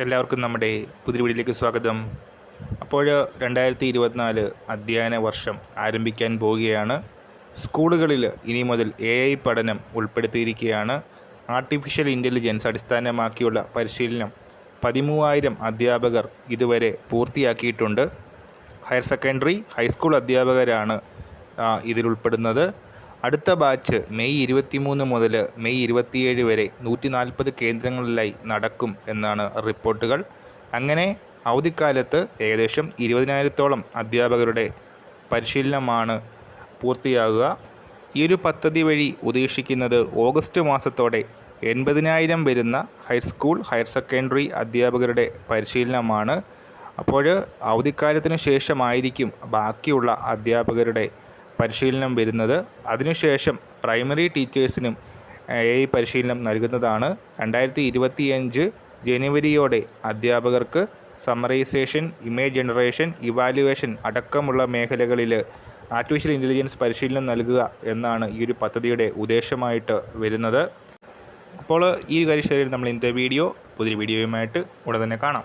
എല്ലാവർക്കും നമ്മുടെ പുതിയ വീടിലേക്ക് സ്വാഗതം. അപ്പോൾ രണ്ടായിരത്തി ഇരുപത്തിനാല് അധ്യയന വർഷം ആരംഭിക്കാൻ പോവുകയാണ്. സ്കൂളുകളിൽ ഇനി മുതൽ എ ഐ പഠനം ഉൾപ്പെടുത്തിയിരിക്കുകയാണ്. ആർട്ടിഫിഷ്യൽ ഇന്റലിജൻസ് അടിസ്ഥാനമാക്കിയുള്ള പരിശീലനം പതിമൂവായിരം അധ്യാപകർ ഇതുവരെ പൂർത്തിയാക്കിയിട്ടുണ്ട്. ഹയർ സെക്കൻഡറി ഹൈസ്കൂൾ അധ്യാപകരാണ് ഇതിലുൾപ്പെടുന്നത്. അടുത്ത ബാച്ച് മെയ് ഇരുപത്തിമൂന്ന് മുതൽ മെയ് ഇരുപത്തിയേഴ് വരെ നൂറ്റി നാൽപ്പത് കേന്ദ്രങ്ങളിലായി നടക്കും എന്നാണ് റിപ്പോർട്ടുകൾ. അങ്ങനെ അവധിക്കാലത്ത് ഏകദേശം ഇരുപതിനായിരത്തോളം അധ്യാപകരുടെ പരിശീലനമാണ് പൂർത്തിയാകുക. ഈ ഒരു പദ്ധതി വഴി ഉദ്ദേശിക്കുന്നത് ഓഗസ്റ്റ് മാസത്തോടെ എൺപതിനായിരം വരുന്ന ഹൈസ്കൂൾ ഹയർ സെക്കൻഡറി അധ്യാപകരുടെ പരിശീലനമാണ്. അപ്പോൾ അവധിക്കാലത്തിന് ശേഷമായിരിക്കും ബാക്കിയുള്ള അധ്യാപകരുടെ പരിശീലനം വരുന്നത്. അതിനുശേഷം പ്രൈമറി ടീച്ചേഴ്സിനും എ ഐ പരിശീലനം നൽകുന്നതാണ്. രണ്ടായിരത്തി ഇരുപത്തിയഞ്ച് ജനുവരിയോടെ അധ്യാപകർക്ക് സമറൈസേഷൻ ഇമേജ് ജനറേഷൻ ഇവാലുവേഷൻ അടക്കമുള്ള മേഖലകളിൽ ആർട്ടിഫിഷ്യൽ ഇന്റലിജൻസ് പരിശീലനം നൽകുക എന്നാണ് ഈ ഒരു പദ്ധതിയുടെ ഉദ്ദേശമായിട്ട് വരുന്നത്. അപ്പോൾ ഈ ഒരു കാര്യം നമ്മൾ ഇന്നത്തെ വീഡിയോ പുതിയ വീഡിയോയുമായിട്ട് ഉടൻ തന്നെ കാണാം.